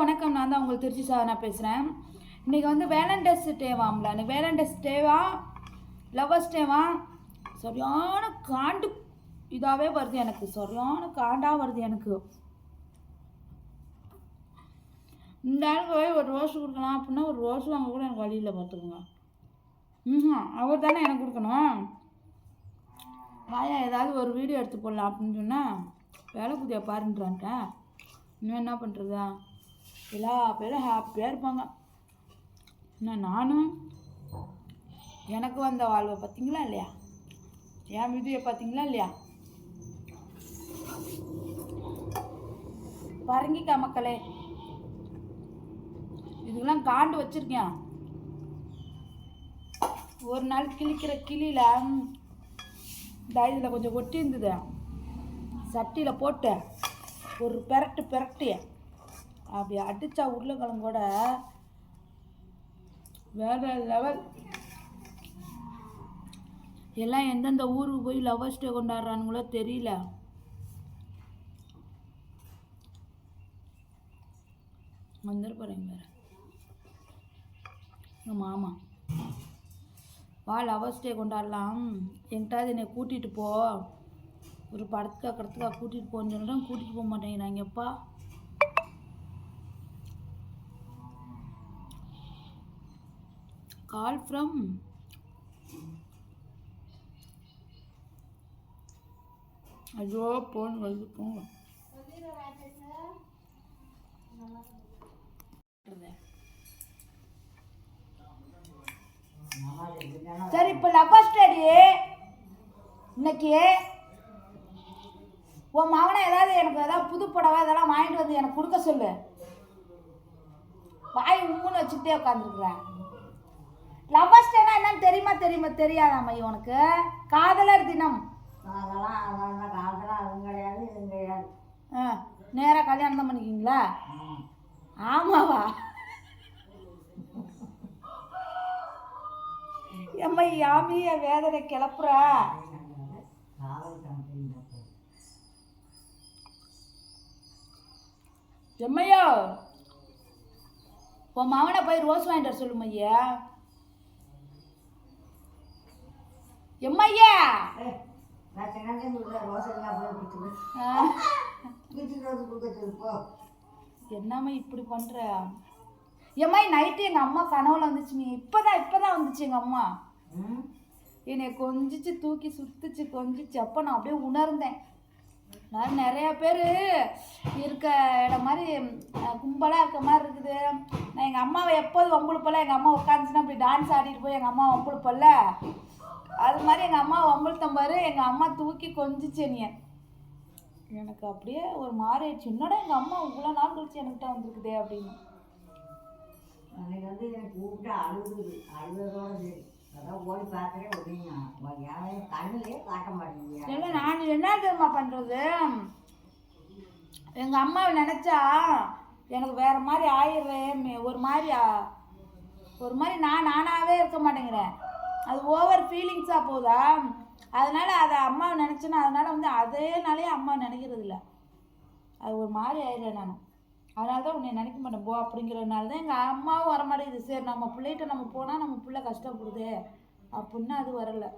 வணக்கம் நான் தான் உங்களுக்கு திருச்சி சாதனா பேசுகிறேன் இன்றைக்கி வந்து வேலண்டைன்ஸ் டேவாம்ல. எனக்கு வேலண்டைன்ஸ் டேவா லவ்வர்ஸ் டேவா சரியான காண்டு இதாகவே வருது எனக்கு. சரியான காண்டாக வருது எனக்கு. இந்த ஆளுக்கு போய் ஒரு ரோஸ் கொடுக்கலாம் அப்படின்னா ஒரு ரோஸ் வாங்க கூட எனக்கு வழியில் பார்த்துக்கோங்க. ம் அவர் தானே எனக்கு கொடுக்கணும். வாயா ஏதாவது ஒரு வீடியோ எடுத்து போடலாம் அப்படின்னு சொன்னால் வேலை குதியா பாருன்றான்ட்டேன். இன்னும் என்ன பண்ணுறதா எல்லா பேரும் ஹாப்பியாக இருப்பாங்க. என்ன நானும் எனக்கு வந்த வாழ்வை பார்த்தீங்களா இல்லையா? என் வீடியோ பார்த்தீங்களா இல்லையா? பரங்கிக்கா மக்களே இதுக்கெல்லாம் காண்டு வச்சுருக்கேன். ஒரு நாள் கிழிக்கிற கிளியில் இந்த இதில் கொஞ்சம் ஒட்டி இருந்தது சட்டியில் போட்டு ஒரு பெரட்டு பெரட்டி அப்படி அடித்தா உருளைக்கிழங்கோட வேறு லெவல் எல்லாம் எந்தெந்த ஊருக்கு போய் லவர்ஸ் டே கொண்டாடுறானுங்களோ தெரியல. வந்துருப்பாருங்க வேறு ஆமாம் வா லவர்ஸ் டே கொண்டாடலாம். என்கிட்ட என்னை கூட்டிகிட்டு போ. ஒரு படத்துக்காக கடத்துக்காக கூட்டிகிட்டு போன்னு சொல்லிட்டு கூட்டிகிட்டு போக மாட்டேங்கிறாங்கப்பா கால் ஃப்ரம் ஐயோ போன் வருது போங்க சரி இப்போ லவர் ஸ்டடி இன்னைக்கு உன் மகனை ஏதாவது எனக்கு ஏதாவது புது புடவை இதெல்லாம் வாங்கிட்டு வந்து எனக்கு கொடுக்க சொல்லு. வாய் உம்முன்னு வச்சுக்கிட்டே உட்காந்துருக்குறேன் என்னன்னு தெரியுமா தெரியுமா தெரியாதாம்மா உனக்கு? காதலர் தினம். அதெல்லாம் காலத்தில் அதுவும் கிடையாது கிடையாது. ஆ நேராக கல்யாணம் தான் பண்ணிக்கிங்களா? ஆமாவா? எம்மா யாமிய வேதனை கிளப்புற? எம்மையோ உன் மகனை போய் ரோஸ் வாங்கிட்டு வர சொல்லுமா ஐயா எம்மையா! நான் ரோசெல்லாம் போய் என்னம்மா இப்படி பண்ற? எம்மா நைட்டு எங்கள் அம்மா கனவுல வந்துச்சுமே இப்போதான் இப்போதான் வந்துச்சு எங்கள் அம்மா. என்னை கொஞ்சிச்சு தூக்கி சுத்துச்சு கொஞ்சிச்சு. அப்போ நான் அப்படியே உணர்ந்தேன். நான் நிறைய பேர் இருக்க இடம் மாதிரி கும்பலாக இருக்க மாதிரி இருக்குது. நான் எங்கள் அம்மாவை எப்போது வம்புழுப்பல எங்கள் அம்மா உட்காந்துச்சுன்னா அப்படி டான்ஸ் ஆடிட்டு போய் எங்கள் அம்மா வம்புழுப்பல்ல. அது மாதிரி எங்கள் அம்மா வம்புழுத்தம் பாரு எங்கள் அம்மா தூக்கி கொஞ்சிச்சு என்னைய. எனக்கு அப்படியே ஒரு மாதிரி ஆயிடுச்சு. என்னடா எங்கள் அம்மா இவ்வளோ நாள் கழிச்சு என்கிட்ட வந்திருக்குதே அப்படின்னு. அன்னைக்கு வந்து எனக்கு கூப்பிட்டு அழுகுது. அழுகிறதோட சரி. அதான் ஓடி பார்த்துட்டே ஒடிங்க யாரையும் கண்ணிலே காட்ட மாட்டேங்குது இல்லை நான் என்ன தெரியுமா பண்ணுறது எங்கள் அம்மாவை நினச்சா எனக்கு வேற மாதிரி ஆயிடுறேன். ஒரு மாதிரி ஒரு மாதிரி நான் நானாகவே இருக்க மாட்டேங்கிறேன். அது ஓவர் ஃபீலிங்ஸாக போதா? அதனால் அதை அம்மாவை நினச்சேன்னா அதனால் வந்து அதேனாலே அம்மா நினைக்கிறது இல்லை அது ஒரு மாதிரி ஆயிடுறேன் நான். அதனால தான் உன்னை நினைக்க மாட்டேன். போ அப்படிங்கிறதுனால தான் எங்கள் அம்மாவும் வர மாட்டேங்குது சரி நம்ம பிள்ளைகிட்ட நம்ம போனால் நம்ம பிள்ளை கஷ்டப்படுதே. அப்படின்னா அது வரலை.